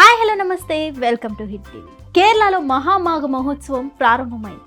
Hi hello నమస్తే. Welcome to hit TV. కేరళలో మహామాఘ మహోత్సవం ప్రారంభమైంది.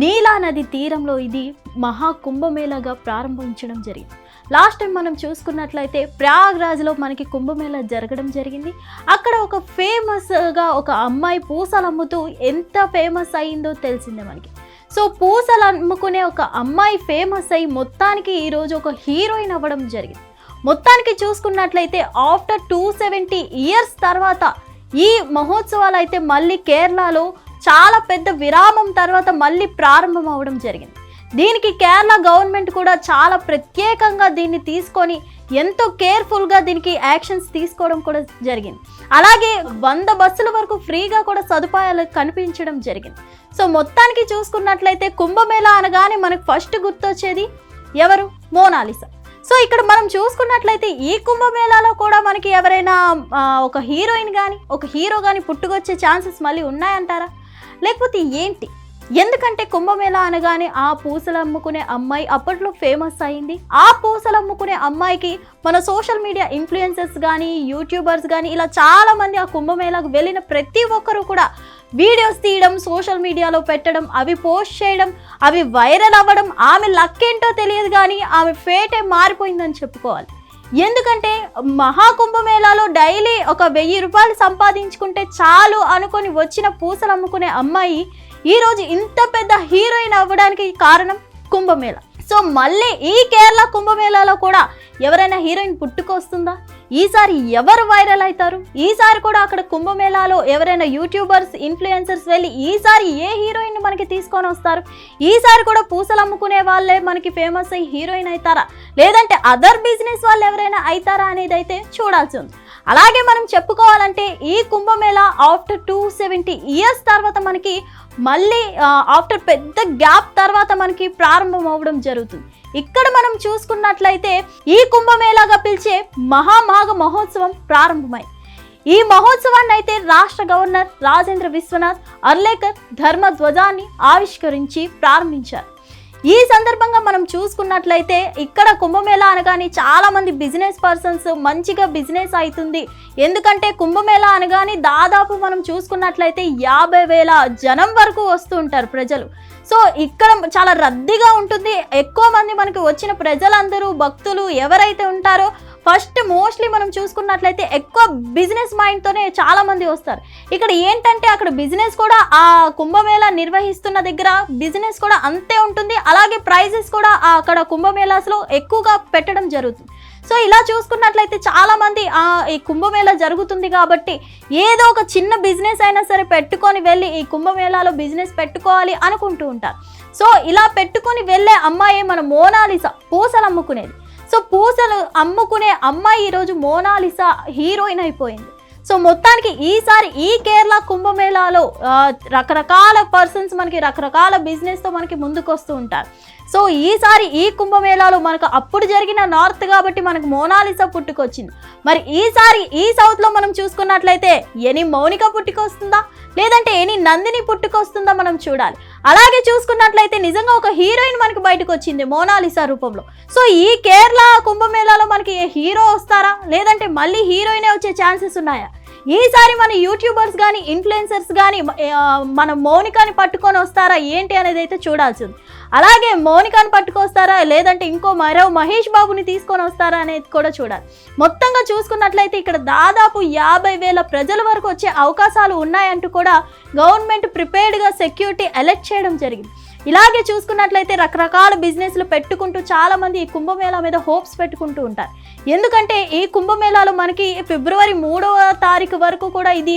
నీలా నది తీరంలో ఇది మహా కుంభమేళాగా ప్రారంభించడం జరిగింది. లాస్ట్ టైం మనం చూసుకున్నట్లయితే ప్రయాగ్రాజ్లో మనకి కుంభమేళా జరగడం జరిగింది. అక్కడ ఒక ఫేమస్గా ఒక అమ్మాయి పూసలు అమ్ముతూ ఎంత ఫేమస్ అయిందో తెలిసిందే మనకి. సో పూసలు అమ్ముకునే ఒక అమ్మాయి ఫేమస్ అయ్యి మొత్తానికి ఈరోజు ఒక హీరోయిన్ అవ్వడం జరిగింది. మొత్తానికి చూసుకున్నట్లయితే ఆఫ్టర్ టూ సెవెంటీ ఇయర్స్ తర్వాత ఈ మహోత్సవాలు అయితే మళ్ళీ కేరళలో చాలా పెద్ద విరామం తర్వాత మళ్ళీ ప్రారంభం అవ్వడం జరిగింది. దీనికి కేరళ గవర్నమెంట్ కూడా చాలా ప్రత్యేకంగా దీన్ని తీసుకొని ఎంతో కేర్ఫుల్గా దీనికి యాక్షన్స్ తీసుకోవడం కూడా జరిగింది. అలాగే వంద బస్సుల వరకు ఫ్రీగా కూడా సదుపాయాలు కనిపించడం జరిగింది. సో మొత్తానికి చూసుకున్నట్లయితే కుంభమేళ అనగానే మనకు ఫస్ట్ గుర్తొచ్చేది ఎవరు? మోనాలిసా. సో ఇక్కడ మనం చూసుకున్నట్లయితే ఈ కుంభమేళాలో కూడా మనకి ఎవరైనా ఒక హీరోయిన్ కానీ ఒక హీరో కానీ పుట్టుకొచ్చే ఛాన్సెస్ మళ్ళీ ఉన్నాయంటారా? లేకపోతే ఏంటి? ఎందుకంటే కుంభమేళా అనగానే ఆ పూసలు అమ్ముకునే అమ్మాయి అప్పట్లో ఫేమస్ అయింది. ఆ పూసలు అమ్ముకునే అమ్మాయికి మన సోషల్ మీడియా ఇన్ఫ్లుయెన్సర్స్ కానీ యూట్యూబర్స్ కానీ ఇలా చాలామంది ఆ కుంభమేళాకు వెళ్ళిన ప్రతి ఒక్కరు కూడా వీడియోస్ తీయడం సోషల్ మీడియాలో పెట్టడం అవి పోస్ట్ చేయడం అవి వైరల్ అవ్వడం ఆమె లక్ ఏంటో తెలియదు కానీ ఆమె ఫేటే మారిపోయిందని చెప్పుకోవాలి. ఎందుకంటే మహాకుంభమేళాలో డైలీ ఒక వెయ్యి రూపాయలు సంపాదించుకుంటే చాలు అనుకొని వచ్చిన పూసలు అమ్ముకునే అమ్మాయి ఈరోజు ఇంత పెద్ద హీరోయిన్ అవ్వడానికి కారణం కుంభమేళ. సో మళ్ళీ ఈ కేరళ కుంభమేళాలో కూడా ఎవరైనా హీరోయిన్ పుట్టుకొస్తుందా? ఈసారి ఎవరు వైరల్ అవుతారు? ఈసారి కూడా అక్కడ కుంభమేళాలో ఎవరైనా యూట్యూబర్స్ ఇన్ఫ్లుయెన్సర్స్ వెళ్ళి ఈసారి ఏ హీరోయిన్ మనకి తీసుకొని వస్తారు? ఈసారి కూడా పూసలు అమ్ముకునే వాళ్ళే మనకి ఫేమస్ అయ్యి హీరోయిన్ అవుతారా? లేదంటే అదర్ బిజినెస్ వాళ్ళు ఎవరైనా అవుతారా అనేది అయితే చూడాల్సి ఉంది. అలాగే మనం చెప్పుకోవాలంటే ఈ Kumbh Mela after two seventy years తర్వాత మనకి మళ్ళీ ఆఫ్టర్ పెద్ద గ్యాప్ తర్వాత మనకి ప్రారంభం అవ్వడం జరుగుతుంది. ఇక్కడ మనం చూసుకున్నట్లయితే ఈ కుంభమేళాగా పిలిచే మహామాఘ మహోత్సవం ప్రారంభమై ఈ మహోత్సవాన్ని అయితే రాష్ట్ర గవర్నర్ రాజేంద్ర విశ్వనాథ్ అర్లేకర్ ధర్మ ధ్వజాన్ని ఆవిష్కరించి ప్రారంభించారు. ఈ సందర్భంగా మనం చూసుకున్నట్లయితే ఇక్కడ కుంభమేళా అనగానే చాలా మంది బిజినెస్ పర్సన్స్ మంచిగా బిజినెస్ అవుతుంది. ఎందుకంటే కుంభమేళా అనగానే దాదాపు మనం చూసుకున్నట్లయితే యాభై వేల జనం వరకు వస్తూ ఉంటారు ప్రజలు. సో ఇక్కడ చాలా రద్దీగా ఉంటుంది. ఎక్కువ మంది మనకి వచ్చిన ప్రజలందరూ భక్తులు ఎవరైతే ఉంటారో ఫస్ట్ మోస్ట్లీ మనం చూసుకున్నట్లయితే ఎక్కువ బిజినెస్ మైండ్తోనే చాలా మంది వస్తారు. ఇక్కడ ఏంటంటే అక్కడ బిజినెస్ కూడా ఆ కుంభమేళా నిర్వహిస్తున్న దగ్గర బిజినెస్ కూడా అంతే ఉంటుంది. అలాగే ప్రైజెస్ కూడా అక్కడ కుంభమేళాస్లో ఎక్కువగా పెట్టడం జరుగుతుంది. సో ఇలా చూసుకున్నట్లయితే చాలామంది ఈ కుంభమేళా జరుగుతుంది కాబట్టి ఏదో ఒక చిన్న బిజినెస్ అయినా సరే పెట్టుకొని వెళ్ళి ఈ కుంభమేళాలో బిజినెస్ పెట్టుకోవాలి అనుకుంటూ ఉంటారు. సో ఇలా పెట్టుకొని వెళ్ళే అమ్మాయి మన మోనాలిసా పూసలు అమ్ముకునేది సో పూసలు అమ్ముకునే అమ్మాయి ఈరోజు మోనాలిసా హీరోయిన్ అయిపోయింది. సో మొత్తానికి ఈసారి ఈ కేరళ కుంభమేళాలో రకరకాల పర్సన్స్ మనకి రకరకాల బిజినెస్తో మనకి ముందుకు వస్తూ ఉంటారు. సో ఈసారి ఈ కుంభమేళాలో మనకు అప్పుడు జరిగిన నార్త్ కాబట్టి మనకు మోనాలిసా పుట్టుకొచ్చింది. మరి ఈసారి ఈ సౌత్లో మనం చూసుకున్నట్లయితే ఎని మౌనిక పుట్టుకొస్తుందా? లేదంటే ఎని నందిని పుట్టుకొస్తుందా మనం చూడాలి. అలాగే చూసుకున్నట్లయితే నిజంగా ఒక హీరోయిన్ మనకి బయటకు వచ్చింది మోనాలిసా రూపంలో. సో ఈ కేరళ కుంభమేళాలో మనకి హీరో వస్తారా? లేదంటే మళ్ళీ హీరోయినే వచ్చే ఛాన్సెస్ ఉన్నాయా? ఈసారి మన యూట్యూబర్స్ కానీ ఇన్ఫ్లుయెన్సర్స్ కానీ మన మౌనికాని పట్టుకొని వస్తారా ఏంటి అనేది అయితే చూడాల్సింది. అలాగే మౌనికాని పట్టుకొస్తారా లేదంటే ఇంకో మరో మహేష్ బాబుని తీసుకొని వస్తారా అనేది కూడా చూడాలి. మొత్తంగా చూసుకున్నట్లయితే ఇక్కడ దాదాపు యాభై వేల ప్రజల వరకు వచ్చే అవకాశాలు ఉన్నాయంటూ కూడా గవర్నమెంట్ ప్రిపేర్డ్గా సెక్యూరిటీ ఎలెక్ట్ చేయడం జరిగింది. ఇలాగే చూసుకున్నట్లయితే రకరకాల బిజినెస్లు పెట్టుకుంటూ చాలామంది ఈ కుంభమేళా మీద హోప్స్ పెట్టుకుంటూ ఉంటారు. ఎందుకంటే ఈ కుంభమేళాలో మనకి ఫిబ్రవరి మూడవ తారీఖు వరకు కూడా ఇది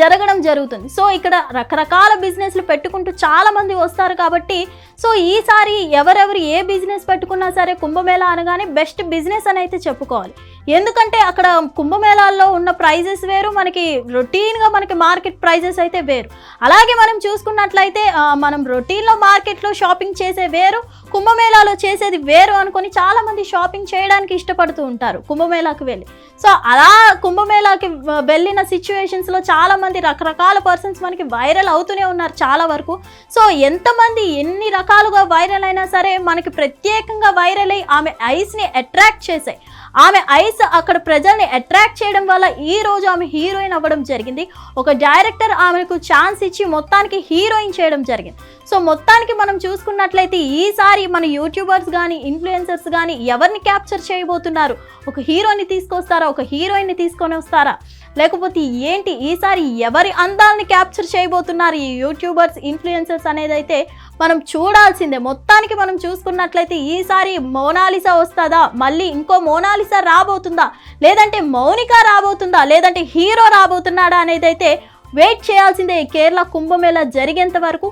జరగడం జరుగుతుంది. సో ఇక్కడ రకరకాల బిజినెస్లు పెట్టుకుంటూ చాలామంది వస్తారు కాబట్టి సో ఈసారి ఎవరెవరు ఏ బిజినెస్ పెట్టుకున్నా సరే కుంభమేళా అనగానే బెస్ట్ బిజినెస్ అని అయితే చెప్పుకోవాలి. ఎందుకంటే అక్కడ కుంభమేళాల్లో ఉన్న ప్రైజెస్ వేరు మనకి రొటీన్గా మనకి మార్కెట్ ప్రైజెస్ అయితే వేరు. అలాగే మనం చూసుకున్నట్లయితే మనం రొటీన్లో మార్కెట్లో షాపింగ్ చేసే వేరు కుంభమేళాలో చేసేది వేరు అనుకొని చాలా మంది షాపింగ్ చేయడానికి ఇష్టపడుతూ ఉంటారు కుంభమేళాకి వెళ్ళి. సో అలా కుంభమేళాకి వెళ్ళిన సిచ్యువేషన్స్లో చాలామంది చాలా మంది రకరకాల పర్సన్స్ మనకి వైరల్ అవుతూనే ఉన్నారు చాలా వరకు. సో ఎంతమంది ఎన్ని రకాలుగా వైరల్ అయినా సరే మనకి ప్రత్యేకంగా వైరల్ అయ్యి ఆమె ఐస్ని అట్రాక్ట్ చేసాయి ఆమె ఐస్ అక్కడ ప్రజల్ని అట్రాక్ట్ చేయడం వల్ల ఈ రోజు ఆమె హీరోయిన్ అవ్వడం జరిగింది. ఒక డైరెక్టర్ ఆమెకు ఛాన్స్ ఇచ్చి మొత్తానికి హీరోయిన్ చేయడం జరిగింది. సో మొత్తానికి మనం చూసుకున్నట్లయితే ఈసారి మన యూట్యూబర్స్ కానీ ఇన్ఫ్లుయెన్సర్స్ కానీ ఎవరిని క్యాప్చర్ చేయబోతున్నారు? ఒక హీరోని తీసుకొస్తారా? ఒక హీరోయిన్ని తీసుకొని వస్తారా? లేకపోతే ఏంటి ఈసారి ఎవరి అందాలని క్యాప్చర్ చేయబోతున్నారు ఈ యూట్యూబర్స్ ఇన్ఫ్లుయెన్సర్స్ అనేది అయితే మనం చూడాల్సిందే. మొత్తానికి మనం చూసుకున్నట్లయితే ఈసారి మోనాలిసా వస్తుందా? మళ్ళీ ఇంకో మోనాలిసా రాబోతుందా? లేదంటే మౌనిక రాబోతుందా? లేదంటే హీరో రాబోతున్నాడా అనేది అయితే వెయిట్ చేయాల్సిందే ఈ కేరళ కుంభమేళా జరిగేంత వరకు.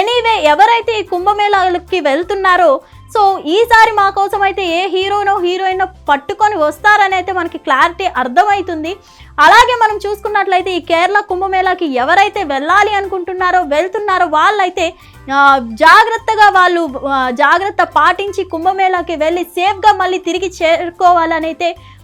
ఎనీవే ఎవరైతే ఈ కుంభమేళాలకి వెళ్తున్నారో సో ఈసారి మా కోసం అయితే ఏ హీరోనో హీరోయిన్ పట్టుకొని వస్తారని అయితే మనకి క్లారిటీ అర్థమవుతుంది అలాగే మనం చూసుకున్నట్లయితే ఈ కేరళ కుంభమేళాకి ఎవరైతే వెళ్ళాలి అనుకుంటున్నారో వెళ్తున్నారో వాళ్ళైతే జాగ్రత్తగా వాళ్ళు జాగ్రత్త పాటించి కుంభమేళాకి వెళ్ళి సేఫ్గా మళ్ళీ తిరిగి చేరుకోవాలనైతే